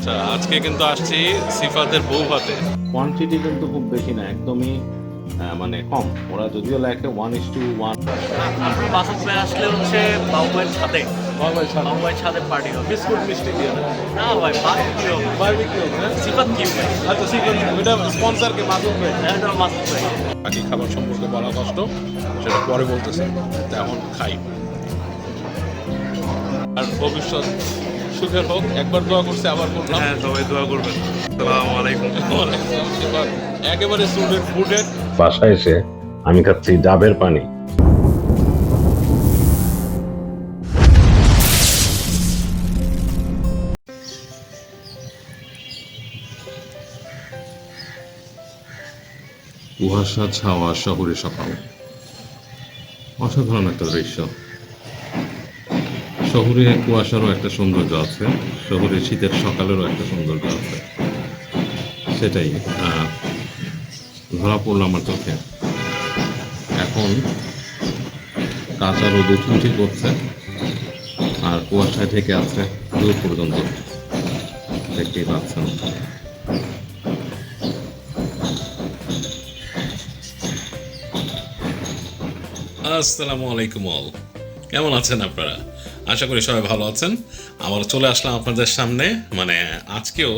আচ্ছা আজকে কিন্তু আসছি সিফাতের বউ ভাতে। কোয়ান্টিটি কিন্তু খুব বেশি না একদমই মানে কম। ওরা যদিও লেখে ওয়ান ইস টু ওয়ান আপনি বাসক ভাই আসলে হচ্ছে বাবুয়ের ছাদে। বাবুয়ের ছাদে। পার্টি হবে। বিস্কুট মিষ্টি দিয়ে না ভাই বারবিকিউ হবে। বারবিকিউ হ্যাঁ? সিফাত কিউ ভাই আচ্ছা সিফাত ওইটা স্পন্সরকে মাসুদ ভাই। এটা মাসুদ ভাই। বাকি খাবার সম্পর্কে বলা কষ্ট সেটা পরে বলতেছে। তো এখন খাই। আর ভবিষ্যৎ সুখের হোক একবার দোয়া করছে আবার করলাম। হ্যাঁ সবাই দোয়া করবেন। আসসালামু আলাইকুম। একেবারে স্টুডেন্ট ফুডের বাসায় এসে আমি খাচ্ছি ডাবের পানি। কুয়াশা ছাওয়া শহরে সকাল। অসাধারণ একটা দৃশ্য। শহরে কুয়াশারও একটা সৌন্দর্য আছে, শহরে শীতের সকালেরও একটা সৌন্দর্য আছে। সেটাই ধরা পড়ল আমার চোখে। এখন কাঁচা রোদ উঠি করছে, আর কুয়াশায় ঢেকে আছে, দূর পর্যন্ত দেখতেই পাচ্ছেন। আসসালামু আলাইকুম অল। কেমন আছেন আপনারা? আশা করি সবাই ভালো আছেন। আবার চলে আসলাম আপনাদের সামনে। মানে আজকেও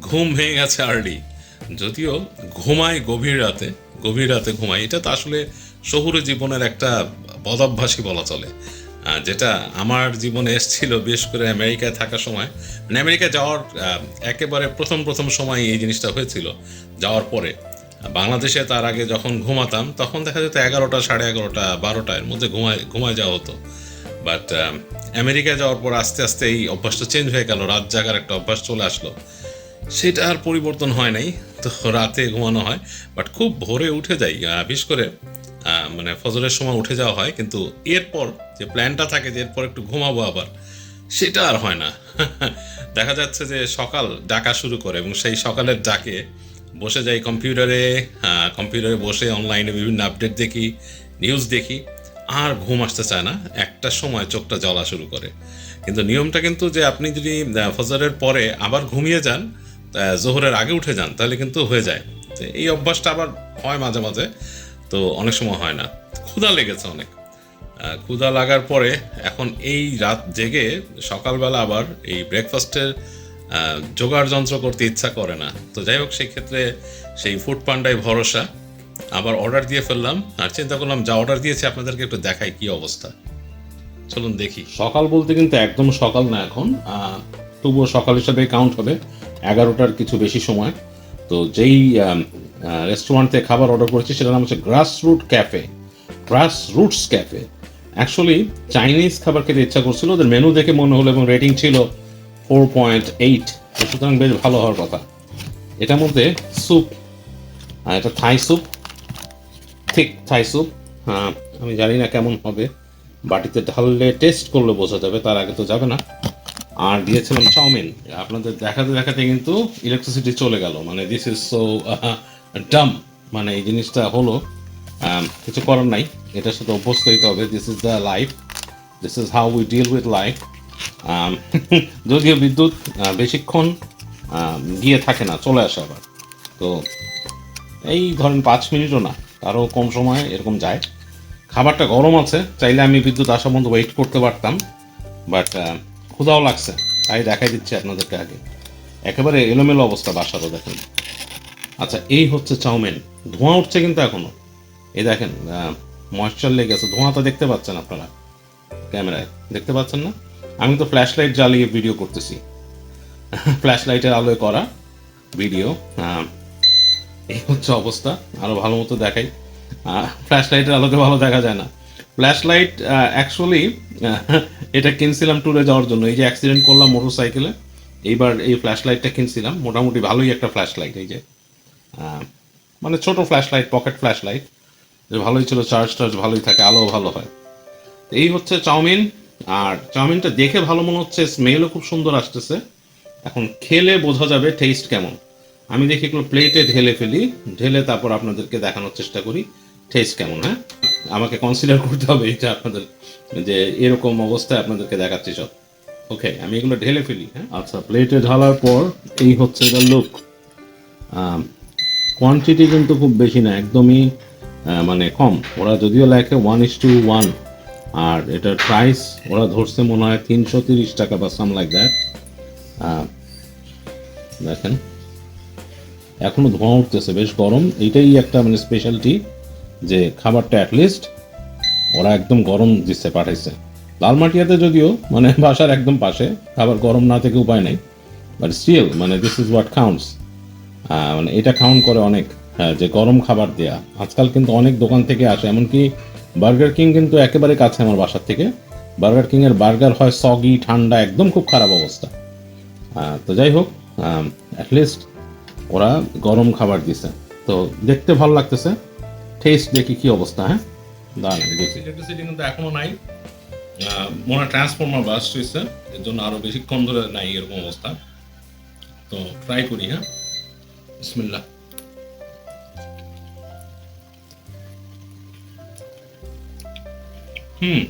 ঘুম ভেঙে গেছে আর্লি যদিও ঘুমাই গভীর রাতে গভীর রাতে ঘুমাই। এটা তো আসলে শহুরে জীবনের একটা বদভ্যাসই বলা চলে। যেটা আমার জীবনে এসেছিল বিশেষ করে আমেরিকায় থাকার সময়। মানে আমেরিকা যাওয়ার একেবারে প্রথম প্রথম সময় এই জিনিসটা হয়েছিল, যাওয়ার পরে। বাংলাদেশে তার আগে যখন ঘুমাতাম, তখন দেখা যেত এগারোটা, সাড়ে এগারোটা, বারোটা, এর মধ্যে ঘুমায় ঘুমায় যাওয়া হতো। বাট আমেরিকায় যাওয়ার পর আস্তে আস্তে এই অভ্যাসটা চেঞ্জ হয়ে গেল। রাত জাগার একটা অভ্যাস চলে আসলো। সেটা আর পরিবর্তন হয় নাই। তো রাতে ঘুমানো হয়। বাট খুব ভোরে উঠে যাই। বিশেষ করে মানে ফজরের সময় উঠে যাওয়া হয়। কিন্তু এরপর যে প্ল্যানটা থাকে যে এরপর একটু ঘুমাবো আবার, সেটা আর হয় না। দেখা যাচ্ছে যে সকাল ডাকা শুরু করে এবং সেই সকালের ডাকে বসে যাই কম্পিউটারে কম্পিউটারে বসে অনলাইনে বিভিন্ন আপডেট দেখি নিউজ দেখি। আর ঘুম আসতে চায় না। একটা সময় চোখটা জ্বলা শুরু করে। কিন্তু নিয়মটা কিন্তু যে আপনি যদি ফজরের পরে আবার ঘুমিয়ে যান জোহরের আগে উঠে যান, তাহলে কিন্তু হয়ে যায়। তো এই অভ্যাসটা আবার হয় মাঝে মাঝে, তো অনেক সময় হয় না। ক্ষুধা লেগেছে অনেক। ক্ষুধা লাগার পরে এখন এই রাত জেগে সকালবেলা আবার এই ব্রেকফাস্টের জোগাড় যন্ত্র করতে ইচ্ছা করে না। তো যাই হোক সেই ক্ষেত্রে সেই ফুড পান্ডায় ভরসা। আবার অর্ডার দিয়ে ফেললাম, আর চিন্তা করলাম যা অর্ডার দিয়েছি আপনাদেরকে একটু দেখাই কি অবস্থা। চলুন দেখি। সকাল বলতে কিন্তু একদম সকাল না এখন তবুও সকাল হিসাবে কাউন্ট হবে, এগারোটার কিছু বেশি সময়। তো যেই রেস্টুরেন্ট থেকে খাবার অর্ডার করেছি, সেটার নাম হচ্ছে grass root cafe grass roots cafe actually Chinese খাবার খেতে ইচ্ছা করছিল, ওদের মেনু দেখে মনে হলো এবং রেটিং ছিল ফোর পয়েন্ট এইট সুতরাং বেশ ভালো হওয়ার কথা। এটার মধ্যে স্যুপ এটা থাই স্যুপ ঠিক থাই স্যুপ হ্যাঁ আমি জানি না কেমন হবে। বাটিতে ঢাললে টেস্ট করলে বোঝা যাবে, তার আগে তো যাবে না। আর দিয়েছিলাম চাউমিন। আপনাদের দেখাতে দেখাতে কিন্তু ইলেকট্রিসিটি চলে গেল। মানে দিস ইজ সো ডাম মানে এই জিনিসটা হলো কিছু করার নাই। এটার সাথে অভ্যস্ত হইতে হবে। This is the life this is how we deal with life যদিও বিদ্যুৎ বেশিক্ষণ গিয়ে থাকে না, চলে আসে আবার। তো এই ধরেন পাঁচ মিনিটও না। তারও কম সময় এরকম যায়। খাবারটা গরম আছে, চাইলে আমি বিদ্যুৎ আসা পর্যন্ত ওয়েট করতে পারতাম বাট ক্ষুধাও লাগছে, তাই দেখাই দিচ্ছি আপনাদেরকে আগে। একেবারে এলোমেলো অবস্থা বাসারও দেখেন। আচ্ছা এই হচ্ছে চাউমিন। ধোঁয়া উঠছে কিন্তু এখনও এই দেখেন ময়েশ্চার লেগে আছে ধোঁয়াটা দেখতে পাচ্ছেন আপনারা ক্যামেরায়। দেখতে পাচ্ছেন না? আমি তো ফ্ল্যাশ লাইট জ্বালিয়ে ভিডিও করতেছি। ফ্ল্যাশ লাইটের আলোয় করা ভিডিও এই হচ্ছে অবস্থা। আরও ভালো মতো দেখাই। ফ্ল্যাশ লাইটের আলোতে ভালো দেখা যায় না। ফ্ল্যাশ লাইট অ্যাকচুয়ালি এটা কিনছিলাম ট্যুরে যাওয়ার জন্য। এই যে অ্যাক্সিডেন্ট করলাম মোটর সাইকেলে এইবার এই ফ্ল্যাশ লাইটটা কিনছিলাম। মোটামুটি ভালোই একটা ফ্ল্যাশ লাইট এই যে। মানে ছোট flash light pocket flash light ভালোই ছিল চার্জ টার্জ ভালোই থাকে আলো ভালো হয়। এই হচ্ছে চাউমিন। আর চাউমিনটা দেখে ভালো মনে হচ্ছে স্মেলও খুব সুন্দর আসতেছে। এখন খেলে বোঝা যাবে টেস্ট কেমন। আমি দেখি এগুলো প্লেটে ঢেলে ফেলি, ঢেলে তারপর আপনাদেরকে দেখানোর চেষ্টা করি। টেস্ট কেমন হ্যাঁ? আমাকে কনসিডার করতে হবে এটা আপনাদের, যে এরকম অবস্থায় আপনাদেরকে দেখাচ্ছি সব। ওকে আমি এগুলো ঢেলে ফেলি হ্যাঁ? আচ্ছা প্লেটে ঢালার পর এই হচ্ছে এটা লুক কোয়ান্টিটি কিন্তু খুব বেশি না, একদমই মানে কম। ওরা যদিও লেখে ওয়ান ইস টু ওয়ান আর এটার প্রাইস ওরা ধরছে মনে হয় তিনশো তিরিশ টাকা বা সাম লাইক দ্যাট দেখেন। এখনও ধোঁয়া উঠতেছে বেশ গরম। এইটাই একটা মানে স্পেশালিটি যে খাবারটা অ্যাটলিস্ট ওরা একদম গরম দিচ্ছে পাঠাইছে। লালমাটিয়াতে যদিও মানে বাসার একদম পাশে খাবার গরম না থেকে উপায় নেই। বাট স্টিল মানে দিস ইজ হোয়াট কাউন্টস মানে এটা কাউন্ট করে অনেক হ্যাঁ, যে গরম খাবার দেয়া। আজকাল কিন্তু অনেক দোকান থেকে আসে এমনকি বার্গার কিং কিন্তু একেবারে কাছে আমার বাসার থেকে। বার্গার কিং এর বার্গার হয় সগি ঠান্ডা একদম খুব খারাপ অবস্থা। তো যাই হোক অ্যাটলিস্ট ওরা গরম খাবার দিছে। তো দেখতে ভালো লাগতেছে। টেস্ট দেখি কি অবস্থা হ্যাঁ? দাঁড়ান ইলেকট্রিসিটি কিন্তু এখনও নাই। মনে ট্রান্সফর্মার বাস্ট হয়েছে। এর জন্য আরও বেশিক্ষণ ধরে নাই এরকম অবস্থা। তো ট্রাই করি হ্যাঁ? বিসমিল্লাহ। হুম।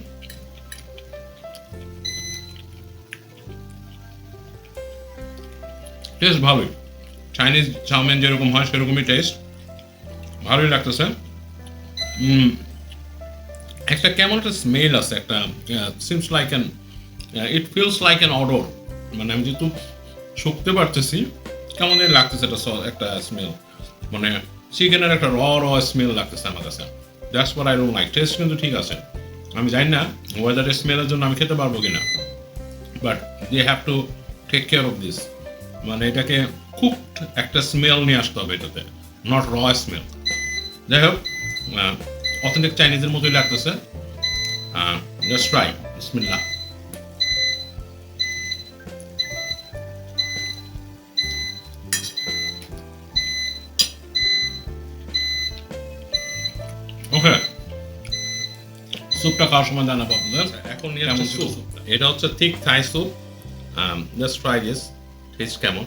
টেস্ট ভালোই। চাইনিজ চাউমিন যেরকম হয় সেরকমই টেস্ট ভালোই লাগতেছে একটা কেমন একটা স্মেল আছে একটা seems like an it feels like an order মানে আমি যেহেতু শুকতে পারতেছি কেমন লাগতেছে একটা একটা স্মেল মানে চিকেনের একটা র র স্মেল লাগতেছে আমার কাছে that's what I don't like taste কিন্তু ঠিক আছে আমি জানি না ওয়েদারের স্মেলের জন্য আমি খেতে পারব কিনা but they have to take care of this মানে এটাকে খুব একটা স্মেল নিয়ে আসতে হবে এটাতে নট র স্মেল যাই হোক অথেন্টিক চাইনিজের মতোই লাগতেছে। জাস্ট ট্রাই বিসমিল্লাহ ওকে স্যুপটা খাওয়ার সময় জানাব আপনাদের। এখন নিয়ে এটা হচ্ছে thick Thai soup just try this taste কেমন?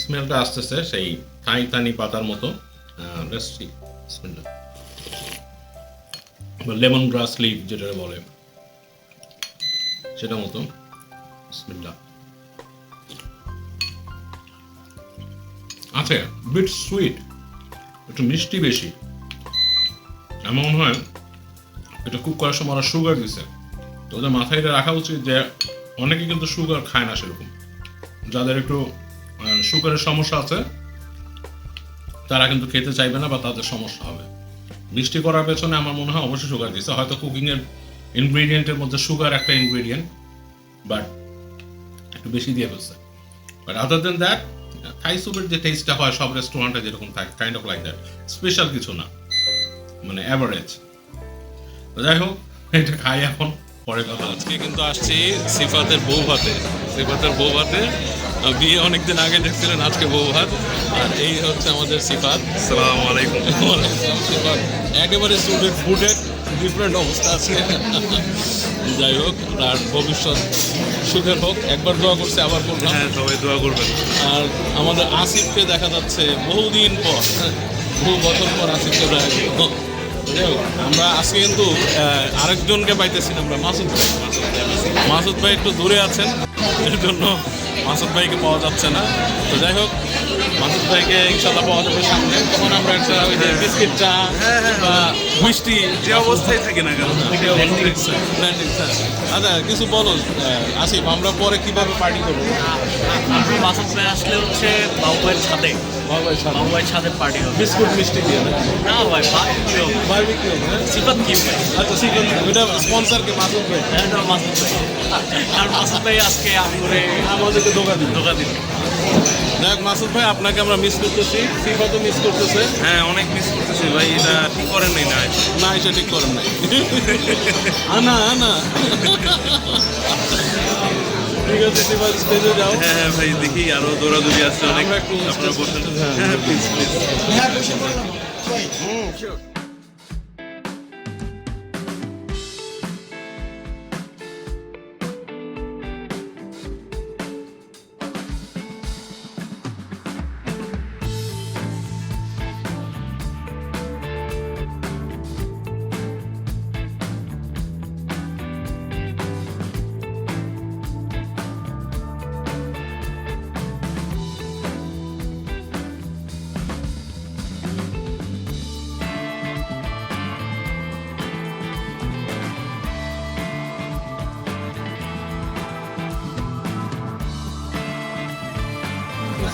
স্মেলটা আসতেছে সেই থাই থানি পাতার মতো। লেমন গ্রাস লিভ যেটা বলে। সেটা মতো বিসমিল্লাহ আছে বিট সুইট একটু মিষ্টি বেশি। এমন হয় এটা কুক করার সময় ওরা সুগার দিছে। তো ওদের মাথায় এটা রাখা উচিত যে অনেকে কিন্তু সুগার খায় না সেরকম। যাদের একটু সুগারের সমস্যা আছে, তারা কিন্তু খেতে চাইবে না বা তাদের সমস্যা হবে। মিষ্টি করার পেছনে আমার মনে হয় অবশ্যই সুগার দিছে হয়তো কুকিং এর ইনগ্রেডিয়েন্টের মধ্যে সুগার একটা ইনগ্রিডিয়েন্ট বাট একটু বেশি দিয়ে ফেলছে। বাট আদার দেন দ্যাট থাই স্যুপের যে টেস্টটা হয়, সব রেস্টুরেন্টে যেরকম থাকে kind of like that special কিছু না। মানে অ্যাভারেজ যাই হোক, এটা খাই এখন, পরে কথা আজকে কিন্তু আসছি সিফাতের বউ ভাতে সিফাতের বউ ভাতে বিয়ে অনেকদিন আগে দেখছিলেন আজকে বউ ভাত আর এই হচ্ছে আমাদের সিফাত। আলাইকুম। সিফাত একেবারে সুটেড ফুটেড ডিফারেন্ট অবস্থা আছে যাই হোক আর ভবিষ্যৎ সুখের হোক। একবার দোয়া করছে আবার করলাম। হ্যাঁ সবাই দোয়া করবেন। আর আমাদের আসিফকে দেখা যাচ্ছে বহুদিন পর বহু বছর পর আসিফকে দেখা গেল যাই হোক, আমরা আজকে কিন্তু আরেকজনকে পাইতেছি আমরা মাসুদ ভাই। মাসুদ ভাই একটু দূরে আছেন এর জন্য মাসুদ ভাইকে পাওয়া যাচ্ছে না। তো যাই হোক মাসুদ ভাইকে ইনশাল্লাহ পাওয়া যাবে সামনে। তখন আমরা একটা ওই যে বিস্কিট চা বা মিষ্টি যে অবস্থায় থাকি না কেন? আচ্ছা কিছু বলো আসিফ আমরা পরে কীভাবে পার্টি করব? মাসুদ ভাই আসলে হচ্ছে বাবুয়ের ছাদে। বাবুয়ের ছাদে। পার্টি হবে। বিস্কুট মিষ্টি দিয়ে না? না ভাই বারবিকিউ বারবিকিউ হ্যাঁ সিফাত কি ভাই। আচ্ছা ওটা স্পন্সরকে মাসুদ ভাই? হ্যাঁ, এটা মাসুদ ভাই। আর মাসুদ ভাই আজকে আমি করে আমাদেরকে ধোকা দিল। ধোকা দিল। দেখ মাসুদ ভাই আপনাকে আমরা মিস করতেছি। সিফাতও মিস করতেছে। হ্যাঁ অনেক মিস করতেছি ভাই। এটা ঠিক করেন নাই না না এটা ঠিক করেন নাই। আনা আনা। ঠিক আছে সিফাত স্টেজে যাও হ্যাঁ হ্যাঁ ভাই দেখি আরও দৌড়াদৌড়ি আসছে অনেক। আপনারা বসেন। হ্যাঁ। হ্যাঁ প্লিজ প্লিজ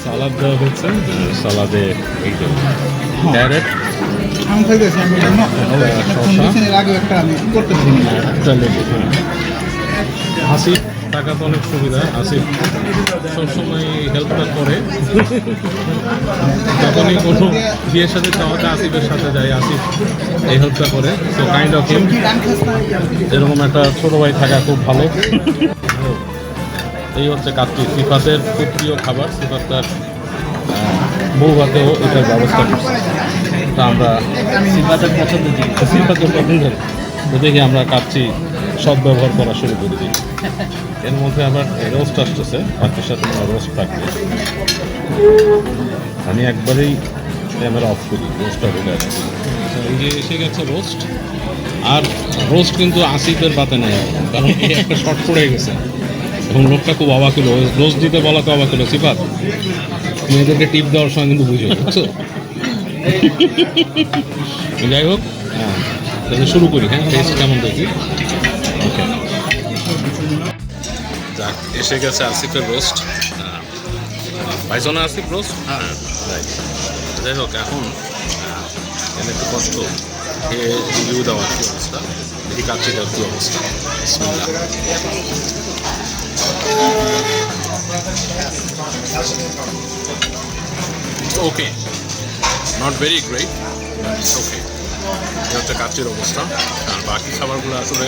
সালাদ দেওয়া হচ্ছে সালাদে এই যে ক্যারেট। খাইতেছি আমি এটা না ফোন শসা। আগে একটা আমি করতেছি। একটা লেবু হ্যাঁ। আসিফ টাকা তো অনেক সুবিধা আসিফ সবসময় হেল্পটা করে। যখনই কোনো বিয়ের সাথে যাওয়াতে আসিফের সাথে যায় আসিফ এই হেল্পটা করে। তো কাইন্ড অফ এরকম একটা ছোট ভাই থাকা খুব ভালো। এই হচ্ছে কাচ্চি সিফাতের খুব প্রিয় খাবার সিফাত তার বউ ভাতেও এটার ব্যবস্থা করছে। তা আমরা সিফাতের পছন্দ সিফাতের পছন্দের তো দেখি আমরা কাচ্চি সব ব্যবহার করা শুরু করে দিই। এর মধ্যে আবার রোস্ট আসতেছে কাচ্চির সাথে রোস্ট থাকবে। আমি একবারেই ক্যামেরা অফ করি রোস্টটা ঢুকে আসছি এই যে এসে গেছে রোস্ট আর রোস্ট কিন্তু আসিফের পাতে নেই কারণ একটা শর্ট পড়ে গেছে। এবং লোকটা খুব অবাক হলো রোস্ট দিতে বলাতে অবাক হলো সিফাত। মেয়েদেরকে টিপ দেওয়ার সময় কিন্তু বুঝো বুঝছ? যাই হোক হ্যাঁ তাহলে শুরু করি হ্যাঁ টেস্ট কেমন দেখি? ওকে যাক এসে গেছে আসিফের রোস্ট পাইছো না আসিফ রোস্ট হ্যাঁ। যাই হোক এখন এর একটু কষ্ট। খেয়ে রিভিউ দেওয়ার কি অবস্থা? দেখি কাচ্চিটার কি অবস্থা। Okay not very great okay হচ্ছে কাচ্চির অবস্থা, আর বাকি খাবারগুলো আসলে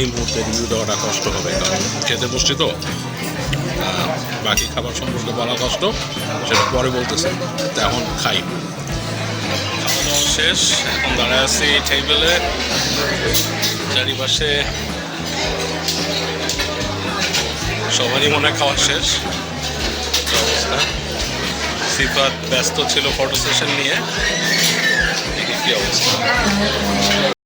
এই মুহূর্তে রিভিউ দেওয়াটা কষ্ট হবে, কারণ খেতে বসছি তো। বাকি খাবার সম্পর্কে বলা কষ্ট, সেটা পরে বলতেছে, তো এখন খাই। শেষ, এখন দাঁড়ায় আছি টেবিলে চারিপাশে সবারই মনে খাওয়া শেষ। অবস্থা। সিফাত ব্যস্ত ছিল ফটো সেশন নিয়ে। দেখি কি অবস্থা।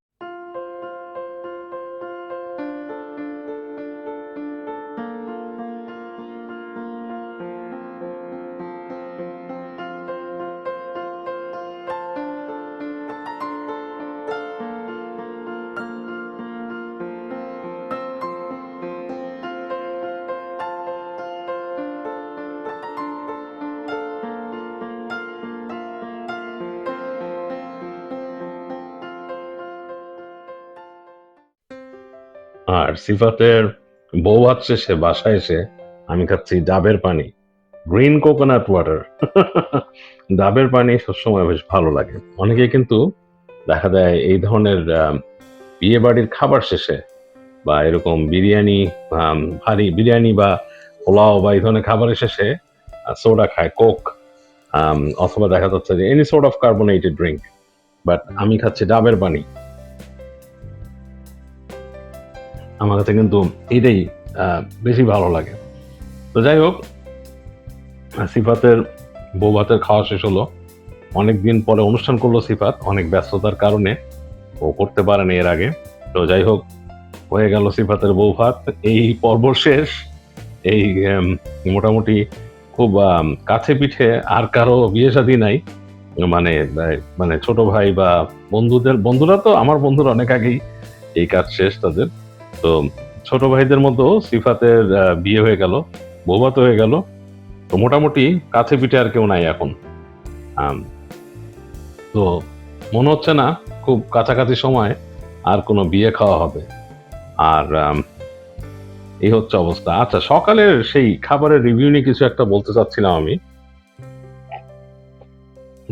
আর সিফাতের বউ ভাত শেষে বাসায় এসে আমি খাচ্ছি ডাবের পানি, গ্রিন কোকোনাট ওয়াটার। ডাবের পানি সবসময় বেশ ভালো লাগে। অনেকে কিন্তু দেখা যায় এই ধরনের বিয়ে বাড়ির খাবার শেষে বা এরকম বিরিয়ানি ভারী বিরিয়ানি বা পোলাও বা এই ধরনের খাবারের শেষে সোডা খায়, কোক অথবা দেখা যাচ্ছে যে any sort of carbonated drink but আমি খাচ্ছি ডাবের পানি। আমার কাছে কিন্তু এটাই বেশি ভালো লাগে। তো যাই হোক, সিফাতের বৌভাতের খাওয়া শেষ হলো। অনেক দিন পরে অনুষ্ঠান করল সিফাত, অনেক ব্যস্ততার কারণে ও করতে পারেনি এর আগে। তো যাই হোক, হয়ে গেল সিফাতের বৌভাত এই পর্ব শেষ। এই মোটামুটি খুব কাছে পিঠে আর কারও বিয়ে শাদী নাই। মানে মানে ছোট ভাই বা বন্ধুদের, বন্ধুরা তো আমার বন্ধুরা অনেক আগেই এই কাজ শেষ তাদের। তো ছোট ভাইদের মধ্যেও সিফাতের বিয়ে হয়ে গেল বৌভাত হয়ে গেল। তো মোটামুটি কাছে পিঠে আর কেউ নাই এখন। তো মনে হচ্ছে না খুব কাছাকাছি সময় আর কোনো বিয়ে খাওয়া হবে। আর এই হচ্ছে অবস্থা। আচ্ছা সকালের সেই খাবারের রিভিউ নিয়ে কিছু একটা বলতে চাচ্ছিলাম আমি।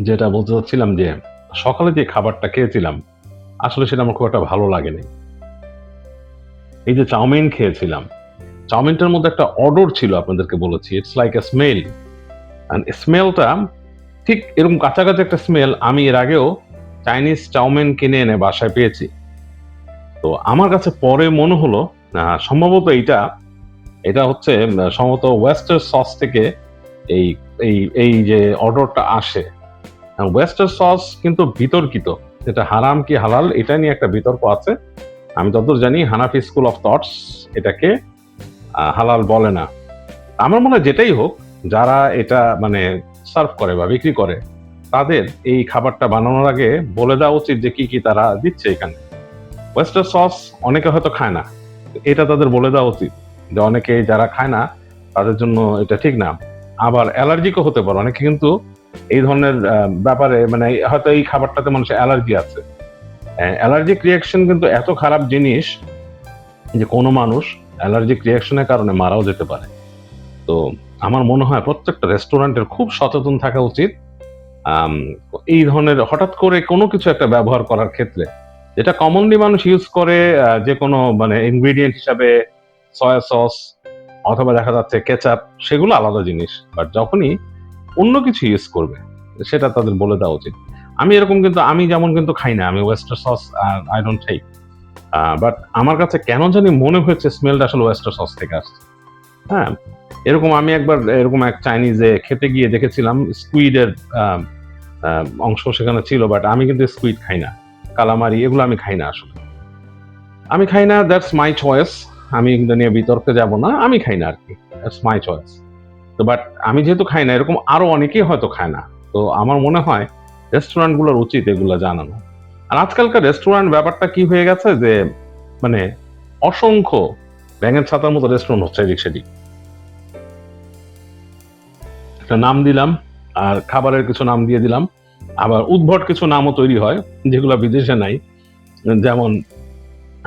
যেটা বলতে চাচ্ছিলাম যে সকালে যে খাবারটা খেয়েছিলাম, আসলে সেটা আমার খুব একটা ভালো লাগেনি। এই যে চাউমিন খেয়েছিলাম, চাউমিনটার মধ্যে একটা অর্ডার ছিল আপনাদেরকে বলেছি ইটস লাইক এ স্মেল স্মেলটা ঠিক এরকম কাছাকাছি একটা স্মেল আমি এর আগেও চাইনিজ চাউমিন কিনে এনে বাসায় পেয়েছি। তো আমার কাছে পরে মনে হলো সম্ভবত এইটা, এটা হচ্ছে সম্ভবত ওয়েস্টার সস থেকে এই এই এই যে অর্ডারটা আসে। ওয়েস্টার সস কিন্তু বিতর্কিত যেটা হারাম কি হালাল, এটা নিয়ে একটা বিতর্ক আছে। আমি যতদূর জানি, হানাফি স্কুল অফ থটস এটাকে হালাল বলে না। আমার মনে হয় যেটাই হোক, যারা এটা মানে সার্ভ করে বা বিক্রি করে, তাদের এই খাবারটা বানানোর আগে বলে দেওয়া উচিত যে কি কি তারা দিচ্ছে এখানে। ওয়েস্টার সস অনেকে হয়তো খায় না, এটা তাদের বলে দেওয়া উচিত যে অনেকে যারা খায় না, তাদের জন্য এটা ঠিক না। আবার অ্যালার্জিকও হতে পারে, অনেকে কিন্তু এই ধরনের ব্যাপারে মানে হয়তো এই খাবারটাতে মানুষের অ্যালার্জি আছে। অ্যালার্জিক রিয়াকশন কিন্তু এত খারাপ জিনিস যে কোনো মানুষ অ্যালার্জিক রিয়াকশনের কারণে মারাও যেতে পারে। তো আমার মনে হয় প্রত্যেকটা রেস্টুরেন্টের খুব সচেতন থাকা উচিত। এই ধরনের হঠাৎ করে কোনো কিছু একটা ব্যবহার করার ক্ষেত্রে, যেটা কমনলি মানুষ ইউজ করে যে কোনো মানে ইনগ্রিডিয়েন্ট হিসাবে সয়া সস অথবা দেখা যাচ্ছে কেচাপ সেগুলো আলাদা জিনিস। বাট যখনই অন্য কিছু ইউজ করবে, সেটা তাদের বলে দেওয়া উচিত। আমি এরকম কিন্তু, আমি যেমন কিন্তু খাই না, আমি oyster sauce I don't take but আমার কাছে কেন জানি মনে হয়েছে স্মেলটা আসলে ওয়েস্টার সস থেকে আসছে। হ্যাঁ এরকম আমি একবার, এরকম এক চাইনিজে খেতে গিয়ে দেখেছিলাম স্কুইডের অংশ সেখানে ছিল বাট আমি কিন্তু স্কুইড খাই না। কালামারি, এগুলো আমি খাই না আসলে। আমি খাই না দ্যাটস মাই চয়েস আমি এগুলো নিয়ে বিতর্কে যাব না, আমি খাই না আর কি দ্যাটস মাই চয়েস তো বাট আমি যেহেতু খাই না, এরকম আরও অনেকেই হয়তো খায় না। তো আমার মনে হয় রেস্টুরেন্টগুলোর উচিত এগুলো জানানো। আর আজকালকার রেস্টুরেন্ট ব্যাপারটা কি হয়ে গেছে যে মানে অসংখ্য ব্যাঙের ছাতার মতো রেস্টুরেন্ট হচ্ছে এদিক সেদিক। একটা নাম দিলাম, আর খাবারের কিছু নাম দিয়ে দিলাম। আবার উদ্ভট কিছু নামও তৈরি হয়, যেগুলো বিদেশে নাই। যেমন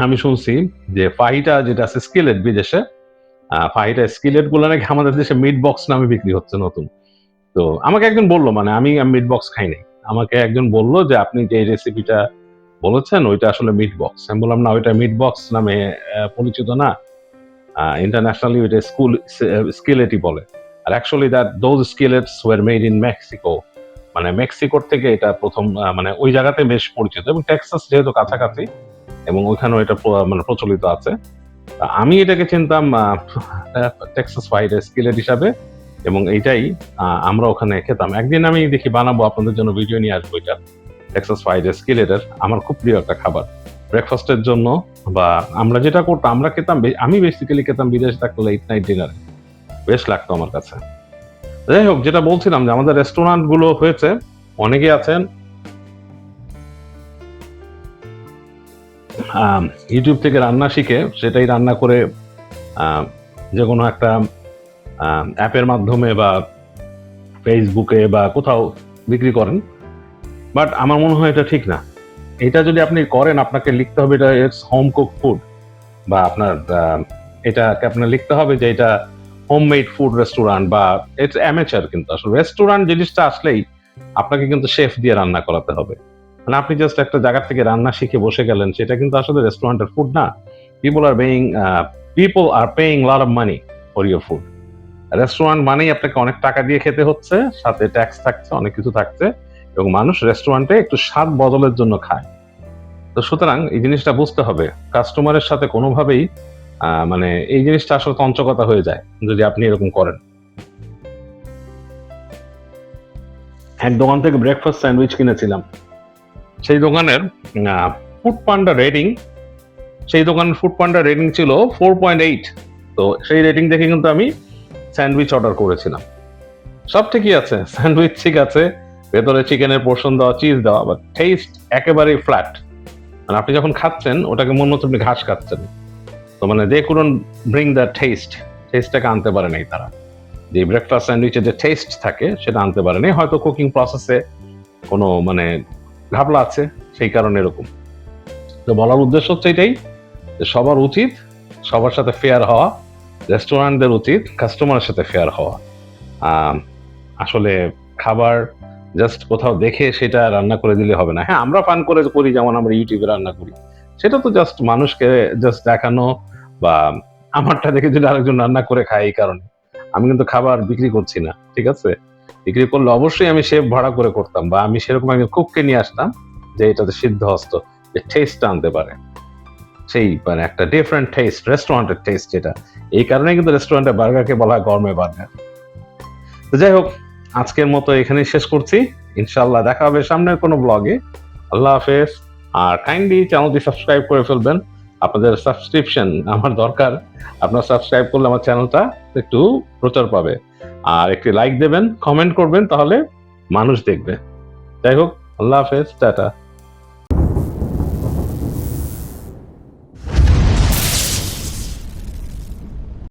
আমি শুনছি যে ফাহিটা যেটা আছে স্কিলেট বিদেশে ফাহিটা স্কিলেটগুলো নাকি আমাদের দেশে মিট বক্স নামে বিক্রি হচ্ছে নতুন। তো আমাকে একজন বলল মানে আমি মিট বক্স খাই নাই। আমাকে একজন বলল যে, আপনি যে রেসিপিটা বলেছেন, ওইটা আসলে মিট বক্স আমি বললাম, না, ওইটা মিট বক্স নামে পরিচিত না। ইন্টারন্যাশনালি ওইটা স্কুল স্কিলেটই বলে। আর actually that those skillets were made in Mexico মানে মেক্সিকোর থেকে এটা প্রথম মানে ওই জায়গাতে বেশ পরিচিত। এবং টেক্সাস যেহেতু কাছাকাছি, এবং ওইখানেও এটা মানে প্রচলিত আছে। আমি এটাকে চিনতাম টেক্সাস হোয়াইট স্কিলেট হিসাবে। এবং এইটাই আমরা ওখানে খেতাম। একদিন আমি দেখি বানাবো, আপনাদের জন্য ভিডিও নিয়ে আসব এটা। টেক্সাস হোয়াইট স্কিলেটের আমার খুব প্রিয় একটা খাবার। ব্রেকফাস্টের জন্য বা আমরা যেটা করতাম, আমরা খেতাম আমি বেসিক্যালি খেতাম বিদেশে থাকলে লেট নাইট ডিনারে বেশ লাগতো আমার কাছে। যাই হোক, যেটা বলছিলাম যে আমাদের রেস্টুরেন্টগুলো হয়েছে অনেকে আছেন। ইউটিউব থেকে রান্না শিখে সেটাই রান্না করে যে কোনো একটা অ্যাপের মাধ্যমে বা ফেসবুকে বা কোথাও বিক্রি করেন। বাট আমার মনে হয় এটা ঠিক না। এটা যদি আপনি করেন, আপনাকে লিখতে হবে এটা ইটস হোম কুক ফুড বা আপনার এটাকে আপনার লিখতে হবে যে এটা হোম মেড ফুড রেস্টুরেন্ট বা ইটস অ্যামেচার কিন্তু আসলে রেস্টুরেন্ট জিনিসটা আসলেই আপনাকে কিন্তু শেফ দিয়ে রান্না করাতে হবে। মানে আপনি জাস্ট একটা জায়গা থেকে রান্না শিখে বসে গেলেন, সেটা কিন্তু আসলে রেস্টুরেন্টের ফুড না। People are paying people are paying lot of money for your food restaurant মানেই আপনাকে অনেক টাকা দিয়ে খেতে হচ্ছে, সাথে ট্যাক্স থাকছে, অনেক কিছু থাকছে, এবং মানুষ রেস্টুরেন্টে একটু স্বাদ বদলের জন্য খায়। তো সুতরাং এই জিনিসটা বুঝতে হবে। কাস্টমারের সাথে কোনোভাবেই মানে এই জিনিসটা আসলে তঞ্চকতা হয়ে যায়, যদি আপনি এরকম করেন। এক দোকান থেকে ব্রেকফাস্ট স্যান্ডউইচ কিনেছিলাম। সেই দোকানের ফুড পান্ডা রেটিং সেই দোকানের ফুড পান্ডা রেটিং ছিল ফোর পয়েন্ট এইট তো সেই রেটিং দেখে কিন্তু আমি স্যান্ডউইচ অর্ডার করেছিলাম। সব ঠিকই আছে, স্যান্ডউইচ ঠিক আছে, ভেতরে চিকেনের পোর্শন দেওয়া, চিজ দেওয়া বাট টেস্ট একেবারেই ফ্ল্যাট মানে আপনি যখন খাচ্ছেন, ওটাকে মনে হচ্ছে আপনি ঘাস খাচ্ছেন। তো মানে they couldn't bring the taste টেস্টটাকে আনতে পারে নাই তারা। যে ব্রেকফাস্ট স্যান্ডউইচের যে টেস্ট থাকে, সেটা আনতে পারে নাই হয়তো কুকিং প্রসেসে কোনো মানে ঘাবলা আছে, সেই কারণে এরকম। তো বলার উদ্দেশ্য হচ্ছে এটাই, যে সবার উচিত সবার সাথে ফেয়ার হওয়া রেস্টুরেন্টদের উচিত কাস্টমারের সাথে ফেয়ার হওয়া। আসলে খাবার জাস্ট কোথাও দেখে সেটা রান্না করে দিলে হবে না। হ্যাঁ আমরা ফান করে করি, যেমন আমরা ইউটিউবে রান্না করি। সেটা তো জাস্ট মানুষকে জাস্ট দেখানো বা আমারটা দেখে যদি আরেকজন রান্না করে খায় এই কারণে। আমি কিন্তু খাবার বিক্রি করছি না, ঠিক আছে? বিক্রি করলে অবশ্যই আমি শেফ ভাড়া করে করতাম বা আমি সেরকম একজন কুককে নিয়ে আসতাম যে এটাতে সিদ্ধ হস্ত, যে টেস্টটা আনতে পারে। সেই মানে একটা ডিফারেন্ট টেস্ট রেস্টুরেন্টের টেস্ট যেটা। এই কারণে কিন্তু রেস্টুরেন্টের বার্গারকে বলা হয় গরমে বার্গার তো যাই হোক, আজকের মতো এখানেই শেষ করছি। ইনশাল্লাহ দেখা হবে সামনের কোনো ব্লগে আল্লাহ হাফেজ। আর কাইন্ডলি চ্যানেলটি সাবস্ক্রাইব করে ফেলবেন। আপনাদের সাবস্ক্রিপশন আমার দরকার। আপনার সাবস্ক্রাইব করলে আমার চ্যানেলটা একটু প্রচার পাবে। আর একটি লাইক দেবেন কমেন্ট করবেন, তাহলে মানুষ দেখবে। যাই হোক, আল্লাহ হাফেজ, টাটা।